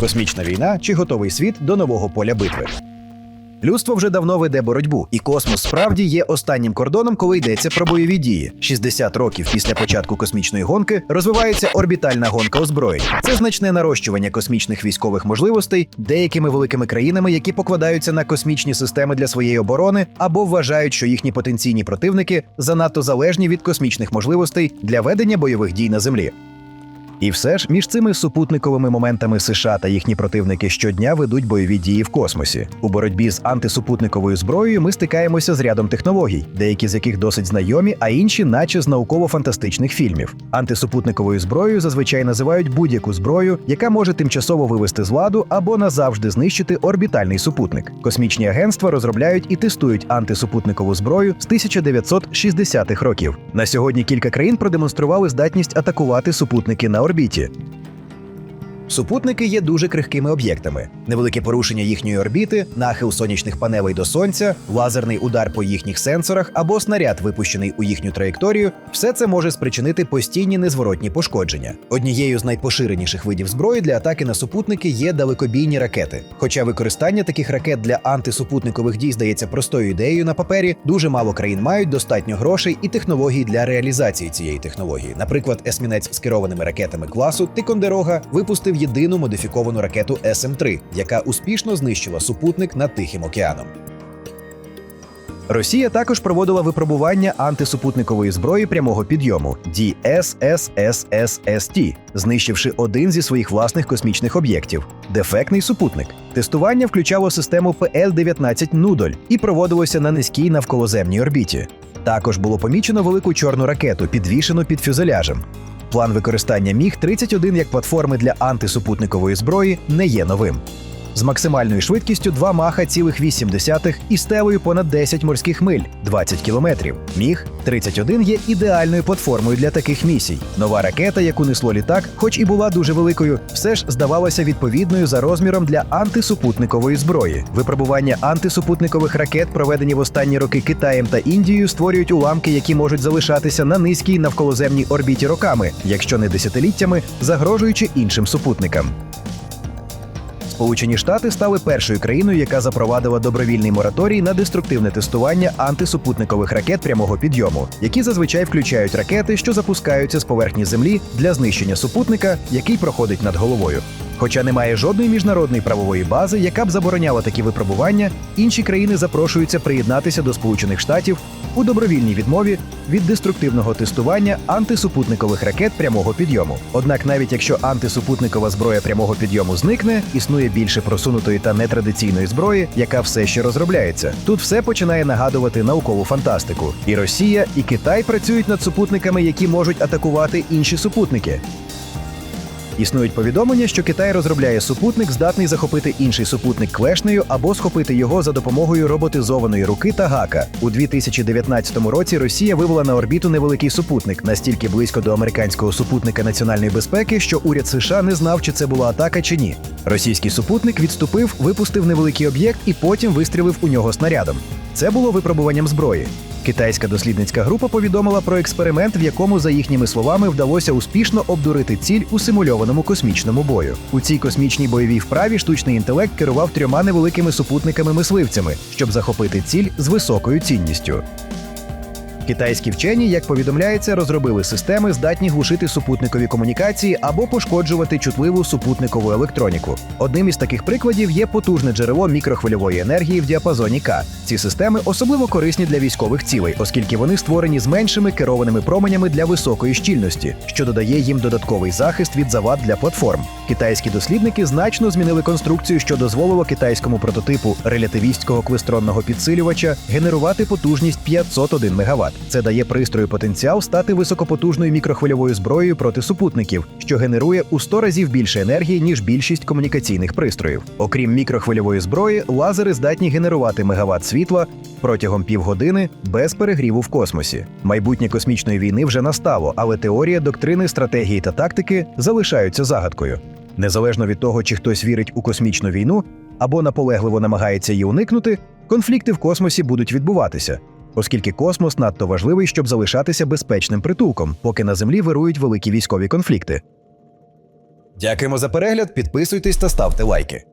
Космічна війна чи готовий світ до нового поля битви. Людство вже давно веде боротьбу, і космос справді є останнім кордоном, коли йдеться про бойові дії. 60 років після початку космічної гонки розвивається орбітальна гонка озброєнь. Це значне нарощування космічних військових можливостей деякими великими країнами, які покладаються на космічні системи для своєї оборони або вважають, що їхні потенційні противники занадто залежні від космічних можливостей для ведення бойових дій на землі. І все ж між цими супутниковими моментами США та їхні противники щодня ведуть бойові дії в космосі. У боротьбі з антисупутниковою зброєю ми стикаємося з рядом технологій, деякі з яких досить знайомі, а інші, наче з науково-фантастичних фільмів. Антисупутниковою зброєю зазвичай називають будь-яку зброю, яка може тимчасово вивести з ладу або назавжди знищити орбітальний супутник. Космічні агентства розробляють і тестують антисупутникову зброю з 1960-х років. На сьогодні кілька країн продемонстрували здатність атакувати супутники на орбіті. Супутники є дуже крихкими об'єктами. Невелике порушення їхньої орбіти, нахил сонячних панелей до сонця, лазерний удар по їхніх сенсорах або снаряд, випущений у їхню траєкторію, все це може спричинити постійні незворотні пошкодження. Однією з найпоширеніших видів зброї для атаки на супутники є далекобійні ракети. Хоча використання таких ракет для антисупутникових дій здається простою ідеєю на папері, дуже мало країн мають достатньо грошей і технологій для реалізації цієї технології. Наприклад, есмінець з керованими ракетами класу Тикондерога випустив єдину модифіковану ракету СМ-3, яка успішно знищила супутник над Тихим океаном. Росія також проводила випробування антисупутникової зброї прямого підйому DSSSSST, знищивши один зі своїх власних космічних об'єктів дефектний супутник. Тестування включало систему PL-19 Нудоль і проводилося на низькій навколоземній орбіті. Також було помічено велику чорну ракету, підвішену під фюзеляжем. План використання Міг-31 як платформи для антисупутникової зброї не є новим. З максимальною швидкістю 2 маха цілих 8 десятих і стелею понад 10 морських миль 20 кілометрів. Міг 31 є ідеальною платформою для таких місій. Нова ракета, яку несло літак, хоч і була дуже великою, все ж здавалася відповідною за розміром для антисупутникової зброї. Випробування антисупутникових ракет, проведені в останні роки Китаєм та Індією, створюють уламки, які можуть залишатися на низькій навколоземній орбіті роками, якщо не десятиліттями, загрожуючи іншим супутникам. Сполучені Штати стали першою країною, яка запровадила добровільний мораторій на деструктивне тестування антисупутникових ракет прямого підйому, які зазвичай включають ракети, що запускаються з поверхні землі для знищення супутника, який проходить над головою. Хоча немає жодної міжнародної правової бази, яка б забороняла такі випробування, інші країни запрошуються приєднатися до Сполучених Штатів у добровільній відмові від деструктивного тестування антисупутникових ракет прямого підйому. Однак, навіть якщо антисупутникова зброя прямого підйому зникне, існує більше просунутої та нетрадиційної зброї, яка все ще розробляється. Тут все починає нагадувати наукову фантастику. І Росія, і Китай працюють над супутниками, які можуть атакувати інші супутники. Існують повідомлення, що Китай розробляє супутник, здатний захопити інший супутник клешнею або схопити його за допомогою роботизованої руки та гака. У 2019 році Росія вивела на орбіту невеликий супутник, настільки близько до американського супутника національної безпеки, що уряд США не знав, чи це була атака чи ні. Російський супутник відступив, випустив невеликий об'єкт і потім вистрілив у нього снарядом. Це було випробуванням зброї. Китайська дослідницька група повідомила про експеримент, в якому, за їхніми словами, вдалося успішно обдурити ціль у симульованому космічному бою. У цій космічній бойовій вправі штучний інтелект керував трьома невеликими супутниками-мисливцями, щоб захопити ціль з високою цінністю. Китайські вчені, як повідомляється, розробили системи, здатні глушити супутникові комунікації або пошкоджувати чутливу супутникову електроніку. Одним із таких прикладів є потужне джерело мікрохвильової енергії в діапазоні К. Ці системи особливо корисні для військових цілей, оскільки вони створені з меншими керованими променями для високої щільності, що додає їм додатковий захист від завад для платформ. Китайські дослідники значно змінили конструкцію, що дозволило китайському прототипу релятивістського клистронного підсилювача генерувати потужність 501 МВт. Це дає пристрою потенціал стати високопотужною мікрохвильовою зброєю проти супутників, що генерує у 100 разів більше енергії, ніж більшість комунікаційних пристроїв. Окрім мікрохвильової зброї, лазери здатні генерувати мегаватт світла протягом півгодини без перегріву в космосі. Майбутнє космічної війни вже настало, але теорія, доктрини, стратегії та тактики залишаються загадкою. Незалежно від того, чи хтось вірить у космічну війну або наполегливо намагається її уникнути, конфлікти в космосі будуть відбуватися, оскільки космос надто важливий, щоб залишатися безпечним притулком, поки на землі вирують великі військові конфлікти. Дякуємо за перегляд, підписуйтесь та ставте лайки.